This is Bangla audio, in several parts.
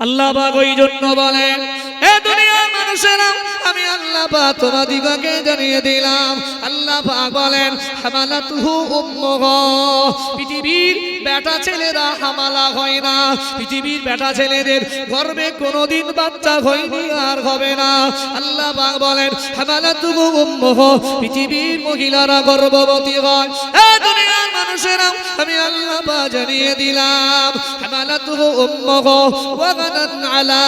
আল্লাহ বাবা ওই জন্য বলেন আল্লাহ জানিয়ে দিলাম। আল্লাহ বলেন পৃথিবীর বেটা ছেলেরা হামালা হয় না। পৃথিবীর বেটা ছেলেদের গর্বে কোনোদিন বাচ্চা হয়নি আর হবে না। আল্লাহ পাক বলেন, হামালাতুহু উম্মুহু। পৃথিবীর মহিলারা গর্ভবতী হয়। এ মানুষেরা, আমি আল্লাহ জানিয়ে দিলাম, হামালাতুহু উম্মুহু। ওয়াগানান আলা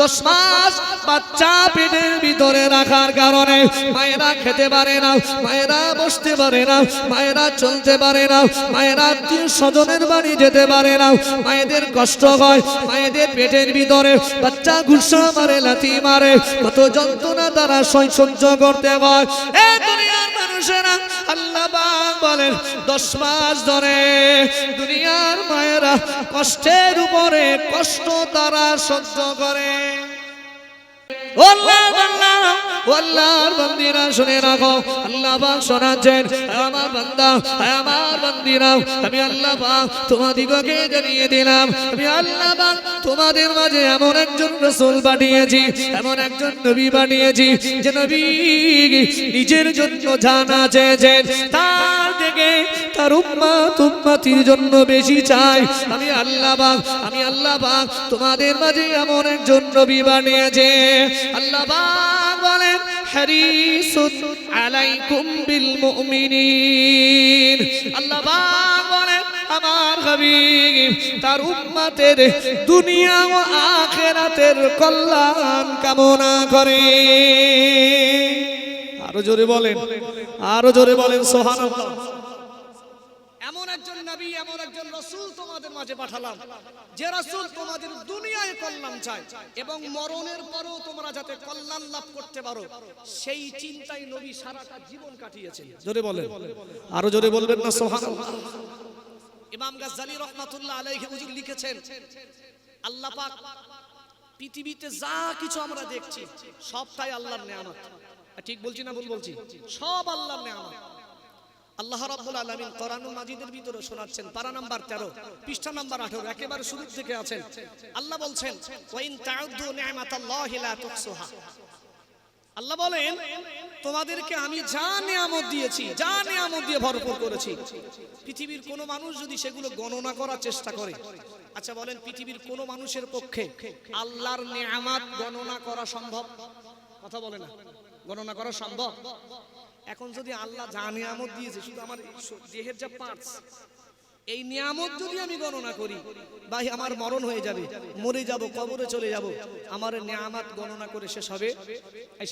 দশ মাস বাচ্চা পেটের ভিতরে রাখার কারণে মায়েরা খেতে পারে না, মায়েরা বসতে পারে না, মায়েরা চলতে পারে না, মায়েরা আত্মীয় স্বজনের বাড়ি যেতে পারে না। মায়েদের কষ্ট হয়, মায়েদের পেটের ভিতরে বাচ্চা গুসা মারে, লাথি মারে, কত যন্ত্রণা তারা সহ্য করতে হয় এ দুনিয়ার মানুষেরা আল্লাহ বলেন দশ মাস ধরে দুনিয়ার মায়েরা কষ্টের উপরে কষ্ট তারা সহ্য করে। আমি আল্লাহ আমি আল্লাহ তোমাদের মাঝে এমন একজন রসুল পাঠিয়েছি, এমন একজন নবী পাঠিয়েছি, যে নবী নিজের জন্য জানা চেয়েছেন, তার থেকে তার উম্মাত উম্মাতির জন্য বেশি চাই। আমি আল্লাহ পাক আমি আল্লাহ পাক তোমাদের মাঝে এমন একজন নবী বানিয়েছে। আল্লাহ পাক বলেন, হারিসুন আলাইকুম বিল আল্লাহ পাক বলেন, আমার হাবিব, তার উম্মতের দুনিয়া ও আখেরাতের কল্যাণ কামনা করে। আরও জোরে বলেন, আরও জোরে বলেন সোহানাল্লাহ এমন একজন নবী এমন একজন রসুল তোমাদের মাঝে পাঠালাম। যে রসুল তোমাদের দুনিয়ায় কল্যাণ চায় এবং মরণের পরেও তোমরা যাতে কল্যাণ লাভ করতে পারো সেই চিন্তায় নবী সারাটা জীবন কাটিয়েছেন। জোরে বলেন। আরও জোরে বলবেন না সোহানাল্লাহ ইমাম গাজ্জালি রহমাতুল্লাহ আলাইহি হুজুর লিখেছেন আল্লাহ পাক পৃথিবীতে যা কিছু আমরা দেখছি সবটাই আল্লাহর নেয়ামত। ঠিক বলছি না ভুল বলছি? সব আল্লাহর নেয়ামত। আল্লাহ রাব্বুল আলামিন কোরআনুল মাজিদের ভিতরে শোনাচ্ছেন, পারা নাম্বার 13 পৃষ্ঠা নাম্বার 18 একেবারে শুরু থেকে আছেন। আল্লাহ বলছেন ওয়া ইন তাউদ্দু নি'মাতাল্লাহি লা তুহসুহা আল্লাহ বলেন, তোমাদেরকে আমি যা নিয়ামত দিয়েছি, যা নিয়ামত দিয়ে ভরপুর করেছি, পৃথিবীর কোনো মানুষ যদি সেগুলো গণনা করার চেষ্টা করে আচ্ছা বলেন পৃথিবীর কোনো মানুষের পক্ষে আল্লাহর নিয়ামত গণনা করা সম্ভব? কথা বলে না, গণনা করা সম্ভব? এখন যদি আল্লাহ যা নিয়ামত দিয়েছে, শুধু আমার দেহের যা পার্টস এই নিয়ামত যদি আমি গণনা করি, ভাই, আমার মরণ হয়ে যাবে, মরে যাব, কবরে চলে যাব, আমার নিয়ামত গণনা করে শেষ হবে।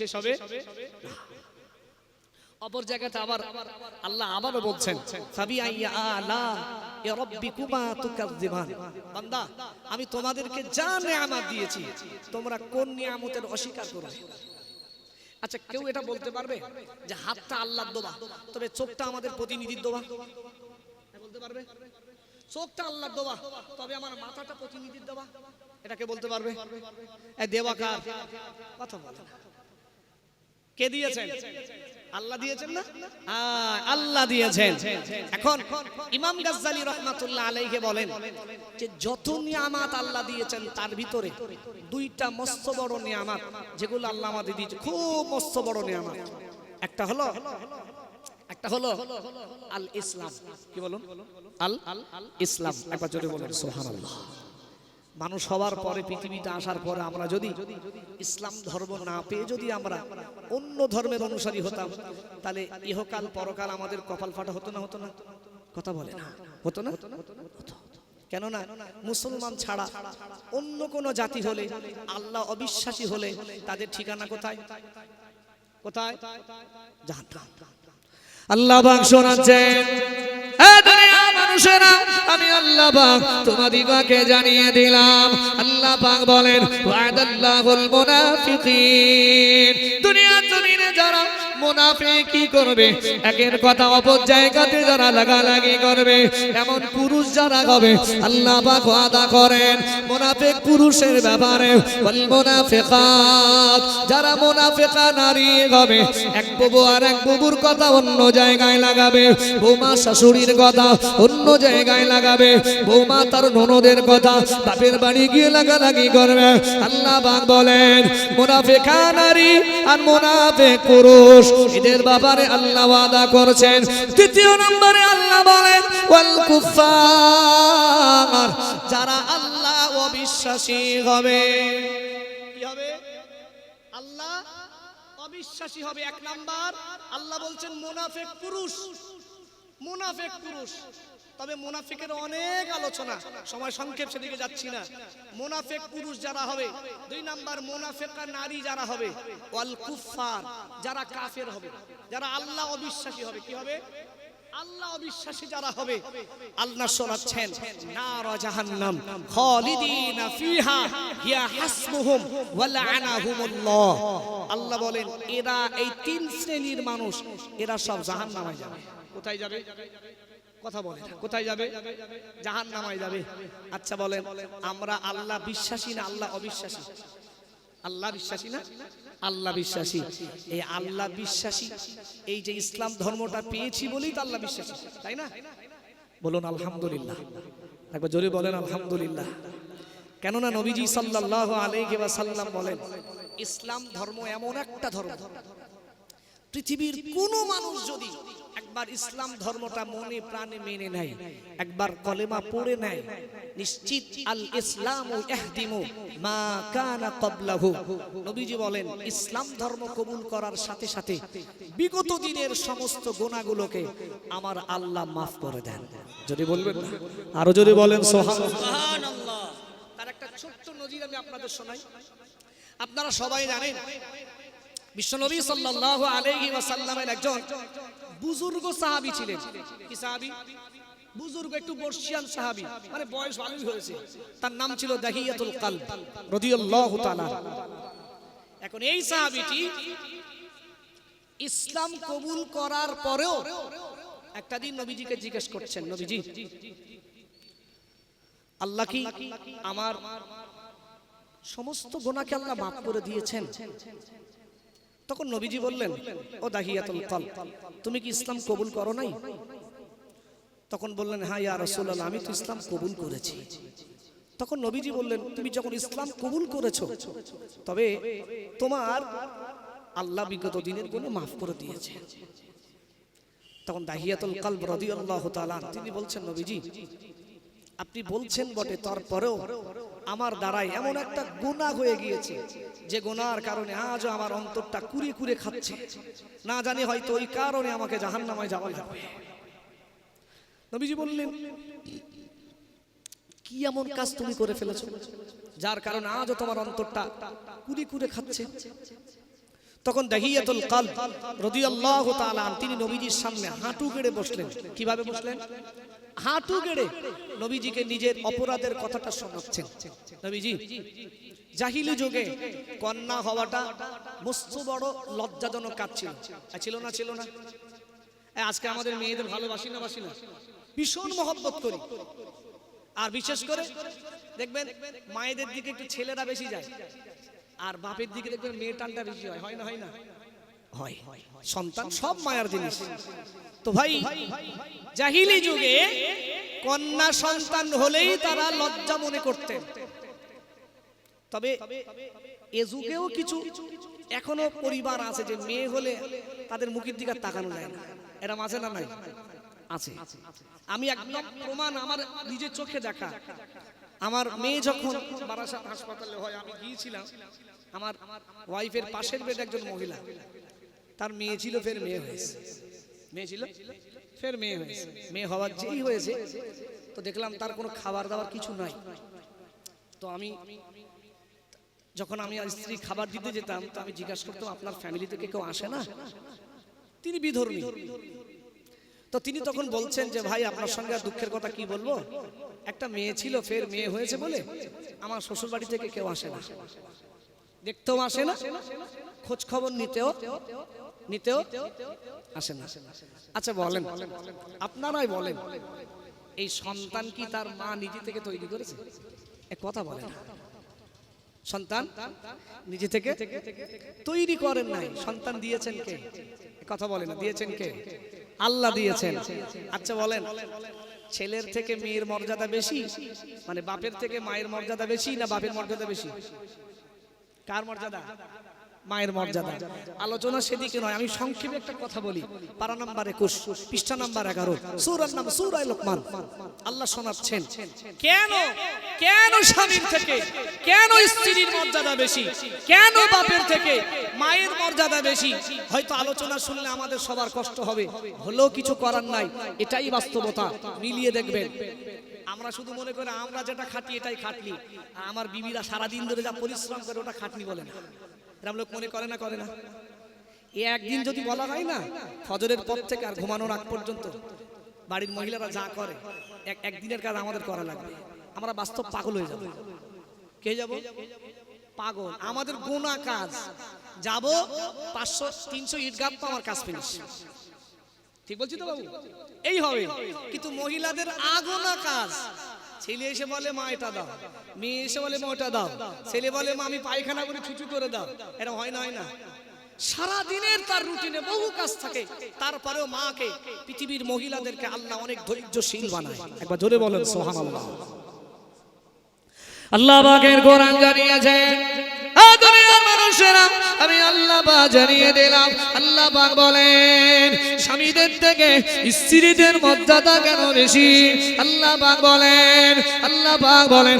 শেষ হবে? অপর জায়গাতে আবার আল্লাহ আবারও বলছেন বান্দা, আমি তোমাদেরকে যা নিয়ামত দিয়েছি, তোমরা কোন নিয়ামতের অস্বীকার করবে? আচ্ছা কেউ এটা বলতে পারবে যে হাতটা আল্লাহর দোবা? তবে চোখটা আমাদের প্রতিনিধির দোবা? হ্যাঁ, বলতে পারবে? চোখটা আল্লাহর দোবা তবে আমার মাথাটা প্রতিনিধির দোবা? এটাকে বলতে পারবে? দেওয়া কথা বলে। কে দিয়েছেন? আল্লাহ দিয়েছেন না? আহ, আল্লাহ দিয়েছেন। এখন ইমাম গাজ্জালি রহমাতুল্লাহ আলাইহি বলেন যে যত নিয়ামাত আল্লাহ দিয়েছেন তার ভিতরে দুইটা মস্ত বড় নিয়ামাত যেগুলো আল্লাহ আমাদের দিয়েছে খুব মস্ত বড় নিয়ামাত। একটা হলো একটা হলো আল ইসলাম কি বলুন? আল ইসলাম একবার জোরে বলুন সুবহানাল্লাহ। মানুষ হওয়ার পরে পৃথিবীতে আসার পরে আমরা যদি ইসলাম ধর্ম না পেয়ে যদি আমরা অন্য ধর্মের অনুসারী হতাম, তাহলে ইহকাল পরকাল আমাদের কপাল ফাটা হতো না হতো না? কথা বলে না। হতো না। কেননা মুসলমান ছাড়া অন্য কোন জাতি হলে, আল্লাহ অবিশ্বাসী হলে তাদের ঠিকানা কোথায়? কোথায়? আল্লাহ শোনাচ্ছেন এ না। আমি আল্লাহ পাক তোমাদিগকে জানিয়ে দিলাম। আল্লাহ পাক বলেন ওয়াদাল্লাহুল মুনাফিকিন। দুনিয়ার মুনাফে কি করবে? একের কথা অপর জায়গাতে যারা লাগালাগি করবে, এমন পুরুষ যারা হবে, আল্লাহ পাক ওয়াদা করেন, মুনাফিক পুরুষের ব্যাপারে, ওয়াল মুনাফিকাত, যারা মুনাফিকা নারী হবে, এক বুবু আর এক বুবুর কথা অন্য জায়গায় লাগাবে, বৌমা শাশুড়ির কথা অন্য জায়গায় লাগাবে, বৌমা তার ননদের কথা বাপের বাড়ি গিয়ে লাগালাগি করবে, আল্লাহ পাক বলেন, মুনাফিকা নারী আর মুনাফিক পুরুষ এদের ব্যাপারে আল্লাহ ওয়াদা করছেন। তৃতীয় নম্বরে আল্লাহ বলেন, ওয়াল যারা আল্লাহ অবিশ্বাসী হবে। কি হবে? আল্লাহ অবিশ্বাসী হবে, এক নাম্বার। আল্লাহ বলছেন, মুনাফেক পুরুষ মুনাফেক পুরুষ। তবে মোনাফিকের অনেক আলোচনা। সময় সংক্ষেপ সেদিকে যাচ্ছি না। মুনাফেক পুরুষ যারা হবে, দুই নাম্বার মুনাফেকা নারী যারা হবে, ওয়াল কুফার যারা কাফের হবে, যারা আল্লাহ অবিশ্বাসী হবে, কি হবে? আল্লাহ অবিশ্বাসী যারা হবে, আল্লাহ শোনাচ্ছেন, নার জাহান্নাম, খালিদিনা ফিহা, হিয়া হাসমুহুম ওয়া লাআনাহুমুল্লাহ আল্লাহ বলেন, এরা এই তিন শ্রেণির মানুষ, এরা সব জাহান্নামে যাবে। কোথায় যাবে? কথা বলে। কোথায় যাবে? জাহান নামায় যাবে। আচ্ছা বলেন, আমরা আল্লাহ বিশ্বাসী না আল্লাহ অবিশ্বাসী? আল্লাহ বিশ্বাসী না? আল্লাহ বিশ্বাসী। এই আল্লাহ বিশ্বাসী, এই যে ইসলাম ধর্মটা পেয়েছি বলেই তো আল্লাহ বিশ্বাসী, তাই না? বলুন, আলহামদুলিল্লাহ। একবার জোরে বলেন, আলহামদুলিল্লাহ। কেননা নবীজি সাল্লাল্লাহু আলাইহি ওয়াসাল্লাম বলেন, ইসলাম ধর্ম এমন একটা ধর্ম। পৃথিবীর কোনো মানুষ যদি একবার ইসলাম ধর্মটা মনে প্রাণে মেনে নেয় একবার কলেমা পড়ে নেয় নিশ্চিত আল ইসলাম মা কানা ক্বাবলাহু। নবীজি বলেন ইসলাম ধর্ম কবুল করার সাথে সাথে বিগত দিনের সমস্ত গুনাহগুলোকে আমার আল্লাহ মাফ করে দেন। যদি বলবেন আরও যদি বলেন সুবহানাল্লাহ। তার একটা ছোট্ট নজির আমি আপনাদের শোনাই। আপনারা সবাই জানেন বিশ্বনবী সাল্লাল্লাহু আলাইহি ওয়াসাল্লামের একজন বুজুর্গ সাহাবী ছিলেন। কি সাহাবী? বুজুর্গ একটু বর্ষিয়ান সাহাবী মানে বয়স ভালোই হয়েছে। তার নাম ছিল দাহিয়াতুল কালব, রাদিয়াল্লাহু তাআলা এখন এই সাহাবীটি ইসলাম কবুল করার পরেও একটা দিন নবীজিকে জিজ্ঞেস করছেন, নবীজি, আল্লাহ কি আমার সমস্ত গোনাকে আল্লাহ মাফ করে দিয়েছেন? তখন নবীজি বললেন, ও দাহিয়াতুল কল তুমি কি ইসলাম কবুল করো নাই? তখন বললেন হ্যাঁ ইয়া রাসূলুল্লাহ, আমি তো ইসলাম কবুল করেছি। তখন নবীজি বললেন, তুমি যখন ইসলাম কবুল করেছ, তবে তোমার আল্লাহ বিগত দিনেরগুলো মাফ করে দিয়েছে। তখন দাহিয়াতুল কলব রাদিয়াল্লাহু তাআলা, তিনি বলছেন, নবীজি আপনি বলছেন বটে তারপরেও আমার দ্বারাই এমন একটা গোনা হয়ে গিয়েছে যে গোনার কারণে আজও আমার অন্তরটা কুড়ে কুড়ে খাচ্ছে। না জানি হয়তো ওই কারণে আমাকে জাহান্নামায় যাওয়া যাবে। নবীজি বললেন কি এমন কাজ তুমি করে ফেলেছো? যার কারণে আজও তোমার অন্তরটা কুড়ে কুড়ে খাচ্ছে। তখন দাহিয়াতুল কালব রাদিয়াল্লাহু তাআলা তিনি নবীজির সামনে হাঁটু গেড়ে বসলেন। কীভাবে বসলেন? হাঁটু গেড়ে নবীজিকে নিজের অপরাধের কথাটা শোনাচ্ছেন। নবীজি, জাহিলি যুগে কন্যা হওয়াটা মস্ত বড় লজ্জাজনক কাজ ছিল। ছিল না ছিল না। আজকে আমাদের মেয়েদের ভালোবাসি না বাসি না? ভীষণ মহব্বত করি। আর বিশেষ করে, দেখবেন, মায়েদের দিকে একটু ছেলেরা বেশি যায়। আর বাপের দিকে দেখবেন মেয়ে টানটা বেশি হয়। হয় না হয় না? হয়। সন্তান সব মায়ার জিনিস। তো ভাই জাহিলি যুগে কন্যা সন্তান হলেই তারা লজ্জা মনে করতেন তবে এ যুগেও কিছু এখনও পরিবার আছে যে মেয়ে হলে তাদের মুখের দিকে তাকানো যায় না। এরা মাঝে না নাই? আছে। আমি একদম প্রমাণ আমার নিজের চোখে দেখা। আমার মেয়ে যখন বারাসাত হাসপাতালে হয় আমি গিয়েছিলাম। আমার ওয়াইফের পাশের বেড একজন মহিলা। তার মেয়ে ছিল ফের মেয়ে হয়েছে। মেয়ে ছিল। ফের মেয়ে হয়েছে। মেয়ে হওয়ার যেই হয়েছে তো দেখলাম তার কোনো খাবার দাবার কিছু নাই। তো আমি যখন আমি আর স্ত্রী খাবার দিতে যেতাম তো আমি জিজ্ঞাসা করতাম আপনার ফ্যামিলি থেকে কেউ আসে না? তিনি বিধর্মী। তো তিনি তখন বলছেন যে ভাই আপনার সঙ্গে আর দুঃখের কথা কি বলব? একটা মেয়ে ছিল ফের মেয়ে হয়েছে বলে আমার শ্বশুর বাড়ি থেকে কেউ আসে না। দেখতেও আসে না খোঁজ খবর নিতেও নিতেও আসেন না। আচ্ছা বলেন। আপনারাই বলেন। এই সন্তান কি তার মা নিজে থেকে তৈরি করেছে? এক কথা বলেন। সন্তান নিজে থেকে তৈরি করেন নাই। সন্তান দিয়েছেন কে? কথা বলেন দিয়েছেন কে? আল্লাহ দিয়েছেন। আচ্ছা বলেন। ছেলের থেকে মেয়ের মর্যাদা বেশি? মানে বাপের থেকে মায়ের মর্যাদা বেশি না বাপের মর্যাদা বেশি? কার মর্যাদা? মায়ের মর্যাদা। আলোচনা সেদিকে নয়, আমি সংক্ষেপে একটা কথা বলি। পারা নাম্বার একুশ, পৃষ্ঠা নাম্বার এগারো, সুরার নাম সুরাই লোকমান। আল্লাহ শোনাচ্ছেন, কেন কেন স্বামীর থেকে, কেন স্ত্রীর মর্যাদা বেশি? কেন বাপের থেকে মায়ের মর্যাদা বেশি? হয়তো আলোচনা শুনলে আমাদের সবার কষ্ট হবে। হলেও কিছু করার নাই, এটাই বাস্তবতা। মিলিয়ে দেখবেন। আমরা শুধু মনে করি আমরা যেটা খাটি এটাই খাটনি। আমার বিবিরা সারাদিন ধরে যা পরিশ্রম করে ওটা খাটনি বলে না। এরম লোক মনে করে না করে না। এ একদিন যদি বলা হয় না, ফজরের পর থেকে আর ঘুমানোর আগ পর্যন্ত বাড়ির মহিলারা যা করে, এক একদিনের কাজ আমাদের করা লাগবে। আমরা বাস্তব পাগল হয়ে যাব। কে যাব? পাগল। আমাদের গোনা কাজ। যাব পাঁচশো, তিনশো ইট গাপ আমার কাজ ফিনিশ ঠিক বলছি তো বাবু? এই হবে। কিন্তু মহিলাদের আগোনা কাজ। ছেলে এসে বলে মা এটা দাও। মেয়ে এসে বলে মা ওটা দাও। ছেলে বলে মা আমি পায়খানা করে ছুচু করে দাও। এরকম হয় না হয় না। সারা দিনের তার রুটিনে বহু কাজ থাকে। তারপরেও মাকে পৃথিবীর মহিলাদেরকে আল্লাহ অনেক ধৈর্যশীল বানায়। একবার জোরে বলেন সোহান আল্লাহ আল্লাহ পাকের কোরআন জানিয়েছে আ দুনিয়ার মানুষেরা, আমি আল্লাহ পাক জানিয়ে দিলাম। আল্লাহ পাক বলেন, স্বামীদের থেকে স্ত্রীদের মর্যাদা কেন বেশি? আল্লাহ পাক বলেন, আল্লাহ পাক বলেন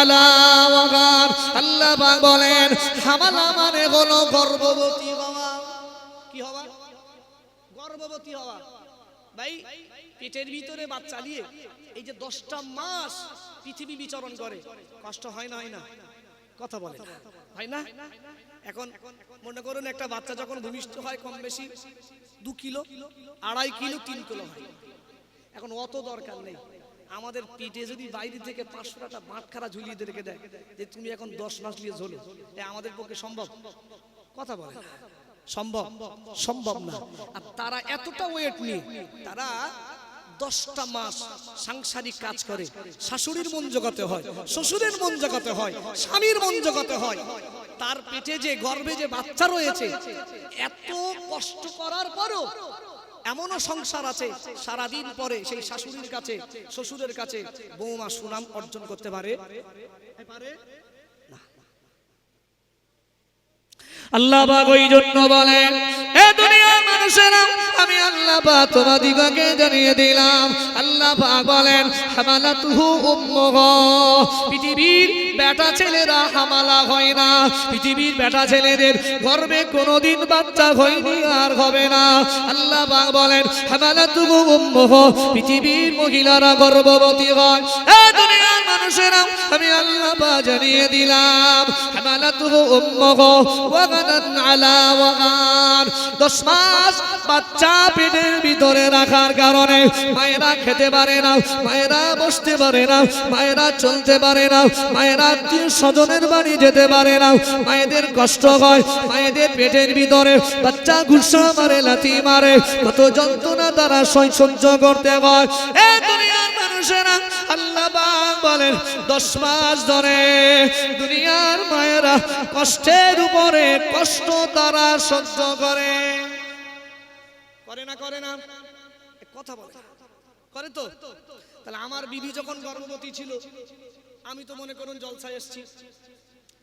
আলা ওয়াগান। আল্লাহ পাক বলেন, হামালা মানে হলো গর্ভবতী হওয়া। কি হওয়া? গর্ভবতী হওয়া। ভাই পেটের ভিতরে বাচ্চা নিয়ে এই যে দশটা মাস পৃথিবী বিচরণ করে, কষ্ট হয় না হয় না? কথা বলে হয় না? এখন মনে করুন একটা বাচ্চা যখন ভূমিষ্ঠ হয় কম বেশি দু কিলো, আড়াই কিলো, তিন কিলো হয়। এখন অত দরকার নেই। আমাদের পেটে যদি বাইরে থেকে পাঁচশো টাকা বাটখারা ঝুলিয়ে রেখে দেয় যে তুমি এখন দশ মাস নিয়ে ঝোলো এ আমাদের পক্ষে সম্ভব? কথা বলে। সম্ভব? সম্ভব না। আর তারা এতটা ওয়েট নিয়ে, তারা দশটা মাস সাংসারিক কাজ করে, শাশুড়ির মন জগাতে হয়, শ্বশুরের মন জগাতে হয়, স্বামীর মন জগাতে হয়। তার পেটে যে গর্ভে যে বাচ্চা রয়েছে, এত কষ্ট করার পরও এমনও সংসার আছে, সারাদিন পরে সেই শাশুড়ির কাছে, শ্বশুরের কাছে বৌমা সুনাম অর্জন করতে পারে পারে আল্লাহ পাক ওই জন্য বলেন, এ দুনিয়ার মানুষেরা, আমি আল্লাহ পাক তোমাদিগকে জানিয়ে দিলাম। আল্লাহ পাক বলেন, হামালাতুহু উম্মুহু। পৃথিবীর বেটা ছেলেরা হামালা হয় না। পৃথিবীর বেটা ছেলেদের গর্ভে কোনোদিন বাচ্চা হয়নি আর হবে না। আল্লাহ পাক বলেন, হামালাতুহু উম্মুহু। পৃথিবীর মহিলারা গর্ভবতী হয়। এ দুনিয়ার মানুষেরা আমি আল্লাহ জানিয়ে দিলাম। উম্মুহু ওয়াগানান আলা মাস বাচ্চা পেটের ভিতরে রাখার কারণে মায়েরা খেতে পারে না, মায়েরা বসতে পারে না, মায়েরা চলতে পারে না, মায়েরা আত্মীয় স্বজনের বাড়ি যেতে পারে না, মায়েদের কষ্ট হয়, মায়েদের পেটের ভিতরে বাচ্চা গুসা মারে, লাথি মারে, কত যন্ত্রণা তারা সহ্য করতে হয় এ দুনিয়ার মানুষেরা আল্লাহ বলেন, দশ মাস ধরে দুনিয়ার মায়েরা কষ্টের উপরে কষ্ট তারা সহ্য করে। করে না করে না। কথা বলে। করে তো? তাহলে আমার বিবি যখন গর্ভবতী ছিল, আমি তো মনে করুন জলসায় এসেছি।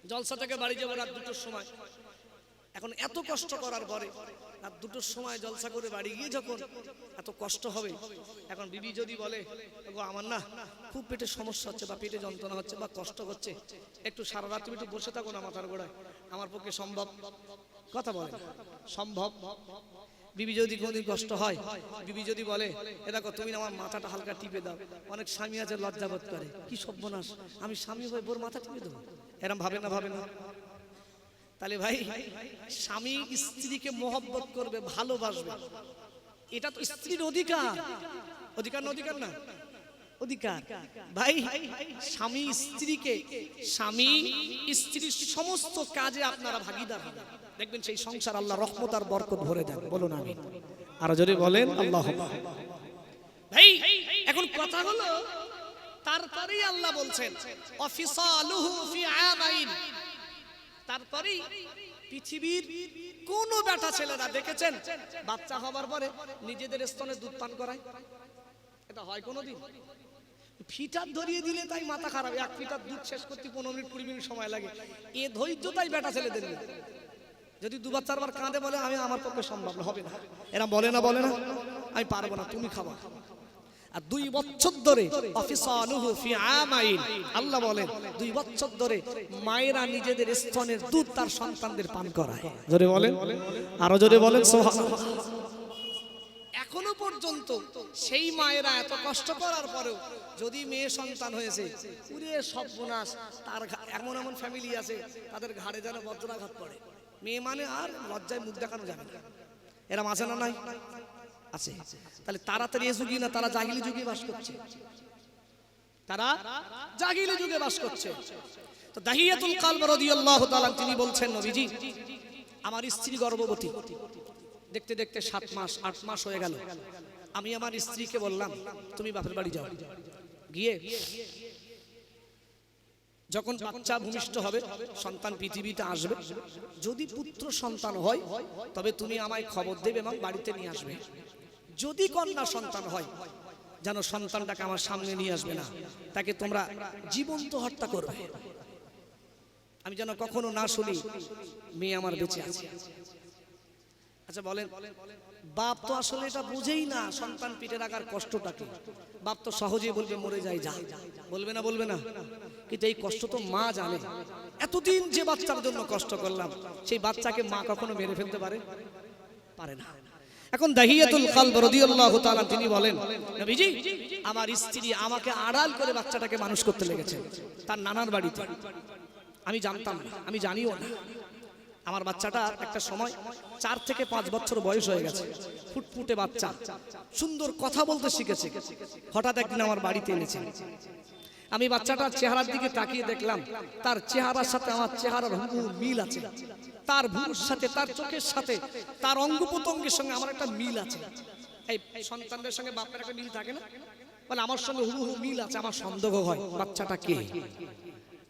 জলসা থেকে বাড়ি যাব রাত দুটোর সময়। এখন এত কষ্ট করার পরে রাত দুটোর সময় জলসা করে বাড়ি গিয়ে যখন এত কষ্ট হবে, এখন বিবি যদি বলে আমার না খুব পেটে সমস্যা হচ্ছে বা পেটে যন্ত্রণা হচ্ছে বা কষ্ট হচ্ছে, একটু সারা রাত তুমি একটু বসে থাকো না মাথার গোড়ায়, আমার পক্ষে সম্ভব। কথা বলে সম্ভব। বিবি যদি কোনোদিন কষ্ট হয়, বিবি যদি বলে, এ দেখো, তুমি আমার মাথাটা হালকা টিপে দাও। অনেক স্বামী আছে লজ্জা বোধ করে। কি সর্বনাশ। আমি স্বামী হয়ে বোর মাথা টিপে দেবো? এরম ভাবে না ভাবে না। তাহলে ভাই, স্বামী স্ত্রীকে মোহব্বত করবে, ভালোবাসবে। এটা তো স্ত্রীর অধিকার। অধিকার না অধিকার না? অধিকার। ভাই, স্বামী স্ত্রীকে, স্বামী স্ত্রীর সমস্ত কাজে আপনারা ভাগিদার হবেন। দেখবেন সেই সংসার আল্লাহ রহমত আর বরকত ভরে দেন বলুন আমি। আর যদি বলেন, আল্লাহ। ভাই, এখন কথা হলো, তারপরেই আল্লাহ বলছেন, অফিসালুহু ফি আমাইন তারপরেই পৃথিবীর কোন বেটা ছেলেরা দেখেছেন, বাচ্চা হবার পরে নিজেদের স্তনে দুধ পান করায়? এটা হয় কোনোদিন? ফিটার ধরিয়ে দিলে তাই মাথা খারাপ, এক ফিটার দুধ শেষ করতে পনেরো মিনিট, কুড়ি মিনিট সময় লাগে। এ ধৈর্য তাই বেটা ছেলেদের। যদি দুবার চারবার কাঁদে বলে, আমি আমার পক্ষে সম্ভব হবে না। এরা বলে না বলে না। আমি পারব না, তুমি খাবা। আর দুই বছর ধরে আল্লাহ বলেন দুই বছর ধরে মায়েরা নিজেদের স্তনের দুধ তার সন্তানদের পান করায়। জোরে বলেন? আরও জোরে বলেন এখনও পর্যন্ত সেই মায়েরা এত কষ্ট করার পরেও যদি মেয়ে সন্তান হয়েছে পুরে সর্বনাশ তার এমন এমন ফ্যামিলি আছে তাদের ঘাড়ে যেন বজ্রাঘাত পড়ে। মেয়ে মানে আর লজ্জায় মুখ দেখানো যাবে না। এরা মাঝে না নাই? আছে। তাহলে তাড়াতাড়ি এ যুগই না, তারা জাহিলি যুগে বাস করছে। তারা জাহিলি যুগে বাস করছে। তো দাহিয়াতুল কালব রাদিয়াল্লাহু তাআলা তিনি বলছেন, নবীজি, আমার স্ত্রী গর্ভবতী। দেখতে দেখতে সাত মাস, আট মাস হয়ে গেল। আমি আমার স্ত্রীকে বললাম, তুমি বাপের বাড়ি যাও। গিয়ে যখন বাচ্চা ভূমিষ্ঠ হবে, সন্তান পৃথিবীতে আসবে। যদি পুত্র সন্তান হয়, তবে তুমি আমায় খবর দেবে এবং বাড়িতে নিয়ে আসবে। যদি কন্যা সন্তান হয়, যেন সন্তানটাকে আমার সামনে নিয়ে আসবে না, তাকে তোমরা জীবন্ত হত্যা করবে। আমি যেন কখনো না শুনি, মেয়ে আমার বেঁচে আছে। আচ্ছা বলেন, বাপ তো আসলে এটা বুঝেই না সন্তান পিঠে রাখার কষ্টটা কষ্টটাকে বাপ তো সহজেই বলবে, মরে যায় যা। বলবে না বলবে না। কিন্তু এই কষ্ট তো মা জানে। এতদিন যে বাচ্চার জন্য কষ্ট করলাম, সেই বাচ্চাকে মা কখনো মেরে ফেলতে পারে? পারে না। এখন দাহিয়াতুল কালব রাদিয়াল্লাহু তাআলা তিনি বলেন, নবীজি, আমার স্ত্রী আমাকে আড়াল করে বাচ্চাটাকে মানুষ করতে লেগেছে, তার নানার বাড়িতে। আমি জানতাম না, আমি জানিও না। আমার বাচ্চাটা একটা সময় চার থেকে পাঁচ বছর বয়স হয়ে গেছে, ফুটফুটে বাচ্চা, সুন্দর কথা বলতে শিখেছে। হঠাৎ একদিন আমার বাড়িতে এনেছে। আমি বাচ্চাটার চেহারার দিকে তাকিয়ে দেখলাম, তার চেহারার সাথে আমার চেহারার হুবহু মিল আছে। তার ভুরুর সাথে, তার চোখের সাথে, তার অঙ্গ প্রত্যঙ্গের সঙ্গে আমার একটা মিল আছে। এই সন্তানদের সঙ্গে বাপের একটা মিল থাকে না? বলে, আমার সঙ্গে হুবহু মিল আছে, আমার সন্দেহ হয়, বাচ্চাটা কে?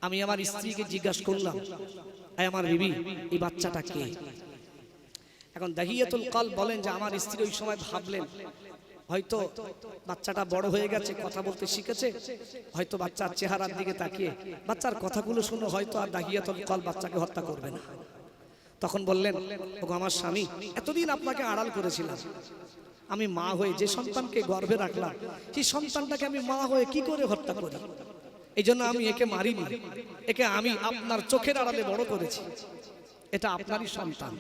আমি আমার স্ত্রীকে জিজ্ঞাসা করলাম আমার বিবি, এই বাচ্চাটা কে? এখন দাহিয়াতুল কল বলেন যে, আমার স্ত্রী ওই সময় ভাবলেন হয়তো বাচ্চাটা বড় হয়ে গেছে, কথা বলতে শিখেছে, হয়তো বাচ্চার চেহারার দিকে তাকিয়ে বাচ্চার কথাগুলো শুনে হয়তো আর দাহিয়াতুল কল বাচ্চাকে হত্যা করবে না। তখন বললেন, ওগো আমার স্বামী, এতদিন আপনাকে আড়াল করেছিলাম। আমি মা হয়ে যে সন্তানকে গর্ভে রাখলাম, সেই সন্তানটাকে আমি মা হয়ে কি করে হত্যা করি? এই জন্য আমি একে মারিনি, একে আমি আপনার চোখের আড়ালে বড় করেছি। এটা আপনারই সন্তান।